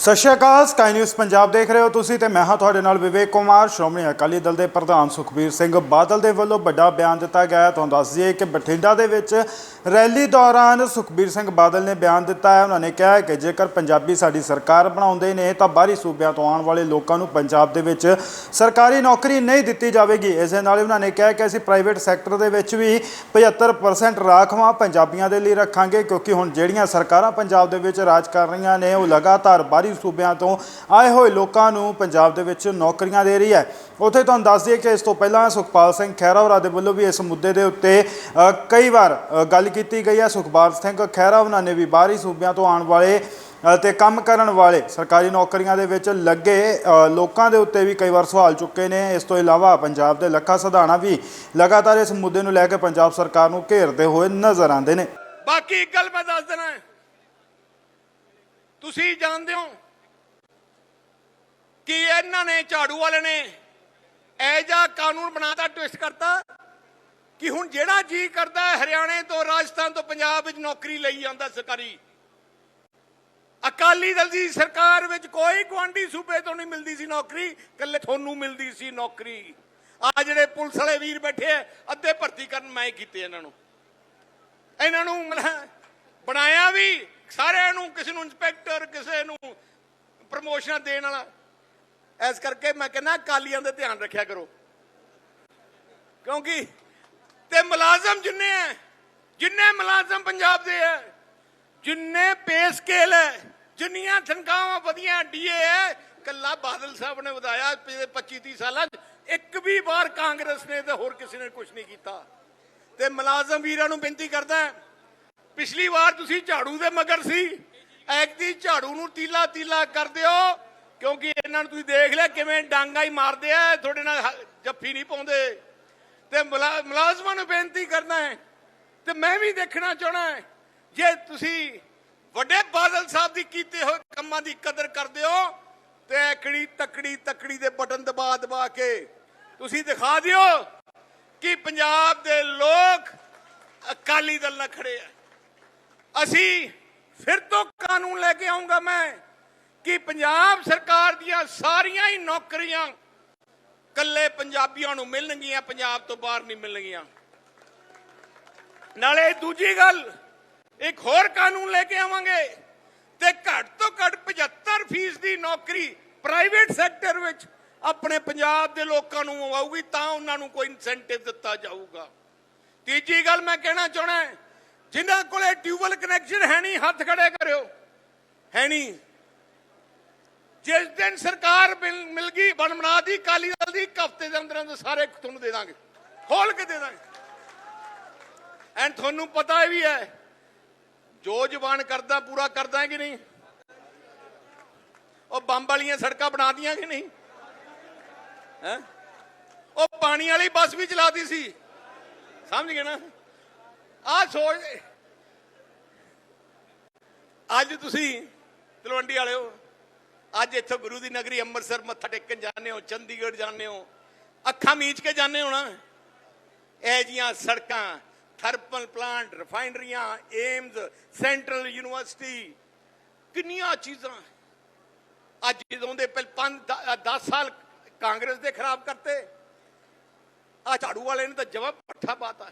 ਸਤਿ ਸ਼੍ਰੀ ਅਕਾਲ ਸਕਾਈ ਨਿਊਜ਼ ਪੰਜਾਬ ਦੇਖ ਰਹੇ ਹੋ ਤੁਸੀਂ ਤੇ ਮੈਂ ਹਾਂ ਤੁਹਾਡੇ ਨਾਲ ਵਿਵੇਕ ਕੁਮਾਰ। ਸ਼੍ਰੋਮਣੀ ਅਕਾਲੀ ਦਲ ਦੇ ਪ੍ਰਧਾਨ ਸੁਖਬੀਰ ਸਿੰਘ ਬਾਦਲ ਦੇ ਵੱਲੋਂ ਵੱਡਾ ਬਿਆਨ ਦਿੱਤਾ ਗਿਆ ਹੈ। ਤੁਹਾਨੂੰ ਦੱਸ ਦਈਏ ਕਿ ਬਠਿੰਡਾ ਦੇ ਵਿੱਚ ਰੈਲੀ ਦੌਰਾਨ ਸੁਖਬੀਰ ਸਿੰਘ ਬਾਦਲ ਨੇ ਬਿਆਨ ਦਿੱਤਾ ਹੈ। ਉਹਨਾਂ ਨੇ ਕਿਹਾ ਹੈ ਕਿ ਜੇਕਰ ਪੰਜਾਬੀ ਸਾਡੀ ਸਰਕਾਰ ਬਣਾਉਂਦੇ ਨੇ ਤਾਂ ਬਾਹਰੀ ਸੂਬਿਆਂ ਤੋਂ ਆਉਣ ਵਾਲੇ ਲੋਕਾਂ ਨੂੰ ਪੰਜਾਬ ਦੇ ਵਿੱਚ ਸਰਕਾਰੀ ਨੌਕਰੀ ਨਹੀਂ ਦਿੱਤੀ ਜਾਵੇਗੀ। ਇਸ ਦੇ ਨਾਲ ਹੀ ਉਹਨਾਂ ਨੇ ਕਿਹਾ ਕਿ ਅਸੀਂ ਪ੍ਰਾਈਵੇਟ ਸੈਕਟਰ ਦੇ ਵਿੱਚ ਵੀ 75% ਰਾਖਵਾਂ ਪੰਜਾਬੀਆਂ ਦੇ ਲਈ ਰੱਖਾਂਗੇ, ਕਿਉਂਕਿ ਹੁਣ ਜਿਹੜੀਆਂ ਸਰਕਾਰਾਂ ਪੰਜਾਬ ਦੇ ਵਿੱਚ ਰਾਜ ਕਰ ਰਹੀਆਂ ਨੇ, ਉਹ ਲਗਾਤਾਰ ਬਾਹਰੀ ਸੂਬਿਆਂ ਤੋਂ ਆਏ ਹੋਏ ਲੋਕਾਂ ਨੂੰ ਪੰਜਾਬ ਦੇ ਵਿੱਚ ਨੌਕਰੀਆਂ ਦੇ ਰਹੀ ਹੈ। ਉੱਥੇ ਤੁਹਾਨੂੰ ਦੱਸ ਦਈਏ ਕਿ ਇਸ ਤੋਂ ਪਹਿਲਾਂ ਸੁਖਪਾਲ ਸਿੰਘ ਖਹਿਰਾ ਹੋਰਾਂ ਦੇ ਵੱਲੋਂ ਵੀ ਇਸ ਮੁੱਦੇ ਦੇ ਉੱਤੇ ਕਈ ਵਾਰ ਗੱਲ ਕੀਤੀ ਗਈ ਹੈ। ਸੁਖਪਾਲ ਸਿੰਘ ਖਹਿਰਾ ਉਹਨਾਂ ਨੇ ਵੀ ਬਾਹਰੀ ਸੂਬਿਆਂ ਤੋਂ ਆਉਣ ਵਾਲੇ ਤੇ ਕੰਮ ਕਰਨ ਵਾਲੇ ਸਰਕਾਰੀ ਨੌਕਰੀਆਂ ਦੇ ਵਿੱਚ ਲੱਗੇ ਲੋਕਾਂ ਦੇ ਉੱਤੇ ਵੀ ਕਈ ਵਾਰ ਸਵਾਲ ਚੁੱਕੇ ਨੇ। ਇਸ ਤੋਂ ਇਲਾਵਾ ਪੰਜਾਬ ਦੇ ਲੱਖਾ ਸਧਾਣਾ ਵੀ ਲਗਾਤਾਰ ਇਸ ਮੁੱਦੇ ਨੂੰ ਲੈ ਕੇ ਪੰਜਾਬ ਸਰਕਾਰ ਨੂੰ ਘੇਰਦੇ ਹੋਏ ਨਜ਼ਰ ਆਉਂਦੇ ਨੇ। ਬਾਕੀ ਗੱਲ ਮੈਂ ਦੱਸ ਦੇਣਾ ਤੁਸੀਂ ਜਾਣਦੇ ਹੋ ਕਿ ਇਹਨਾਂ ਨੇ ਝਾੜੂ ਵਾਲੇ ਨੇ ਇਹ ਜਿਹਾ ਕਾਨੂੰਨ ਬਣਾਤਾ ਟਵਿਸਟ ਕਰਤਾ ਕਿ ਹੁਣ ਜਿਹੜਾ ਜੀ ਕਰਦਾ ਹਰਿਆਣੇ ਤੋਂ ਰਾਜਸਥਾਨ ਤੋਂ ਪੰਜਾਬ ਵਿੱਚ ਨੌਕਰੀ ਲਈ ਜਾਂਦਾ ਸਰਕਾਰੀ। ਅਕਾਲੀ ਦਲ ਦੀ ਸਰਕਾਰ ਵਿੱਚ ਕੋਈ ਗਵਾਂਢੀ ਸੂਬੇ ਤੋਂ ਨਹੀਂ ਮਿਲਦੀ ਸੀ ਨੌਕਰੀ ਕੱਲੇ ਤੁਹਾਨੂੰ ਮਿਲਦੀ ਸੀ ਨੌਕਰੀ। ਆ ਜਿਹੜੇ ਪੁਲਿਸ ਵਾਲੇ ਵੀਰ ਬੈਠੇ ਆ, ਅੱਧੇ ਭਰਤੀ ਕਰਨ ਮੈਂ ਕੀਤੇ ਇਹਨਾਂ ਨੂੰ। ਇਹਨਾਂ ਨੂੰ ਮਤਲਬ ਬਣਾਇਆ ਵੀ ਸਾਰਿਆਂ ਨੂੰ, ਕਿਸੇ ਨੂੰ ਇੰਸਪੈਕਟਰ ਕਿਸੇ ਨੂੰ ਪ੍ਰਮੋਸ਼ਨਾਂ ਦੇਣ ਵਾਲਾ। ਇਸ ਕਰਕੇ ਮੈਂ ਕਹਿੰਦਾ ਕਾਲੀਆਂ ਦਾ ਧਿਆਨ ਰੱਖਿਆ ਕਰੋ। ਕਿਉਂਕਿ ਤੇ ਮੁਲਾਜ਼ਮ ਜਿੰਨੇ ਹੈ ਜਿੰਨੇ ਮੁਲਾਜ਼ਮ ਪੰਜਾਬ ਦੇ ਹੈ ਜਿੰਨੇ ਪੇ ਸਕੇਲ ਹੈ ਜਿੰਨੀਆਂ ਤਨਖਾਹਾਂ ਵਧੀਆਂ ਡੀਏ ਹੈ ਕੱਲਾ ਬਾਦਲ ਸਾਹਿਬ ਨੇ ਵਧਾਇਆ ਪਿਛਲੇ 25 30 ਸਾਲਾਂ 'ਚ। ਇੱਕ ਵੀ ਵਾਰ ਕਾਂਗਰਸ ਨੇ ਤੇ ਹੋਰ ਕਿਸੇ ਨੇ ਕੁਝ ਨਹੀਂ ਕੀਤਾ। ਤੇ ਮੁਲਾਜ਼ਮ ਵੀਰਾਂ ਨੂੰ ਬੇਨਤੀ ਕਰਦਾ ਪਿਛਲੀ ਵਾਰ ਤੁਸੀਂ ਝਾੜੂ ਦੇ ਮਗਰ ਸੀ। ਐਕਦੀ ਝਾੜੂ ਨੂੰ ਤੀਲਾ ਤੀਲਾ ਕਰ ਦਿਓ ਕਿਉਂਕਿ ਇਹਨਾਂ ਨੂੰ ਤੁਸੀਂ ਦੇਖ ਲਿਆ ਕਿਵੇਂ ਡਾਂਗਾ ਹੀ ਮਾਰਦੇ ਆ, ਤੁਹਾਡੇ ਨਾਲ ਜੱਫੀ ਨਹੀਂ ਪਾਉਂਦੇ। ਤੇ ਮੁਲਾਜ਼ਮਾਂ ਨੂੰ ਬੇਨਤੀ ਕਰਨਾ ਹੈ, ਤੇ ਮੈਂ ਵੀ ਦੇਖਣਾ ਚਾਹਣਾ ਹੈ, ਜੇ ਤੁਸੀਂ ਵੱਡੇ ਬਾਦਲ ਸਾਹਿਬ ਦੀ ਕੀਤੇ ਹੋਏ ਕੰਮਾਂ ਦੀ ਕਦਰ ਕਰਦੇ ਹੋ, ਤੇ ਐਕੜੀ ਤਕੜੀ ਤਕੜੀ ਦੇ ਬਟਨ ਦਬਾ ਦਬਾ ਕੇ ਤੁਸੀਂ ਦਿਖਾ ਦਿਓ ਕਿ ਪੰਜਾਬ ਦੇ ਲੋਕ ਅਕਾਲੀ ਦਲ ਨਾਲ ਖੜੇ ਆ। ਅਸੀਂ ਫਿਰ ਤੋਂ ਕਾਨੂੰਨ ਲੈ ਕੇ ਆਉਂਗਾ ਮੈਂ ਕਿ ਪੰਜਾਬ ਸਰਕਾਰ ਦੀਆਂ ਸਾਰੀਆਂ ਹੀ ਨੌਕਰੀਆਂ ਕੱਲੇ ਪੰਜਾਬੀਆਂ ਨੂੰ ਮਿਲਣਗੀਆਂ, ਪੰਜਾਬ ਤੋਂ ਬਾਹਰ ਨਹੀਂ ਮਿਲਣਗੀਆਂ। ਨਾਲੇ ਦੂਜੀ ਗੱਲ, ਇੱਕ ਹੋਰ ਕਾਨੂੰਨ ਲੈ ਕੇ ਆਵਾਂਗੇ ਤੇ ਘੱਟ ਤੋਂ ਘੱਟ 75 ਫੀਸ ਦੀ ਨੌਕਰੀ ਪ੍ਰਾਈਵੇਟ ਸੈਕਟਰ ਵਿੱਚ ਆਪਣੇ ਪੰਜਾਬ ਦੇ ਲੋਕਾਂ ਨੂੰ ਆਊਗੀ ਤਾਂ ਉਹਨਾਂ ਨੂੰ ਕੋਈ ਇਨਸੈਂਟਿਵ ਦਿੱਤਾ ਜਾਊਗਾ। ਤੀਜੀ ਗੱਲ ਮੈਂ ਕਹਿਣਾ ਚਾਹਣਾ ਜਿਨ੍ਹਾਂ ਕੋਲੇ ਟਿਊਬਲ ਕਨੈਕਸ਼ਨ ਹੈ ਨਹੀਂ, ਹੱਥ ਖੜੇ ਕਰਿਓ। ਹੈ ਨਹੀਂ। ਜਿਸ ਦਿਨ ਸਰਕਾਰ ਮਿਲ ਗਈ, ਬਣ ਬਣਾ ਦੀ ਕਾਲੀ ਦਲ ਦੀ ਹਫ਼ਤੇ ਦੇ ਅੰਦਰ ਅੰਦਰ ਸਾਰੇ ਤੁਹਾਨੂੰ ਦੇ ਦਾਂਗੇ। ਖੋਲ ਕੇ ਦੇ ਦਾਂਗੇ। ਐਂਡ ਤੁਹਾਨੂੰ ਪਤਾ ਵੀ ਹੈ, ਜੋ ਜ਼ਬਾਨ ਕਰਦਾ, ਪੂਰਾ ਕਰਦਾ ਕਿ ਨਹੀਂ? ਉਹ ਬੰਬ ਵਾਲੀਆਂ ਸੜਕਾਂ ਬਣਾ ਦੀਆਂ ਕਿ ਨਹੀਂ? ਹੈ? ਉਹ ਪਾਣੀ ਵਾਲੀ ਬੱਸ ਵੀ ਚਲਾਤੀ ਸੀ। ਸਮਝ ਗਏ ਨਾ? ਆਹ ਸੋਚ ਅੱਜ ਤੁਸੀਂ ਤਲਵੰਡੀ ਵਾਲਿਓ ਅੱਜ ਇੱਥੋਂ ਗੁਰੂ ਦੀ ਨਗਰੀ ਅੰਮ੍ਰਿਤਸਰ ਮੱਥਾ ਟੇਕਣ ਜਾਂਦੇ ਹੋ, ਚੰਡੀਗੜ੍ਹ ਜਾਂਦੇ ਹੋ। ਅੱਖਾਂ ਮੀਚ ਕੇ ਜਾਂਦੇ ਹੋ ਨਾ ਇਹ ਜੀਆਂ ਸੜਕਾਂ, ਥਰਮਲ ਪਲਾਂਟ, ਰਿਫਾਈਨਰੀਆਂ, ਏਮਜ਼, ਸੈਂਟਰਲ ਯੂਨੀਵਰਸਿਟੀ, ਕਿੰਨੀਆਂ ਚੀਜ਼ਾਂ। ਅੱਜ ਜਦੋਂ ਦੇ ਪਹਿਲ 10 ਸਾਲ ਕਾਂਗਰਸ ਦੇ ਖਰਾਬ ਕਰਤੇ। ਆ ਝਾੜੂ ਵਾਲੇ ਨੇ ਤਾਂ ਜਵਾਬ ਪੱਠਾ ਪਾਤਾ।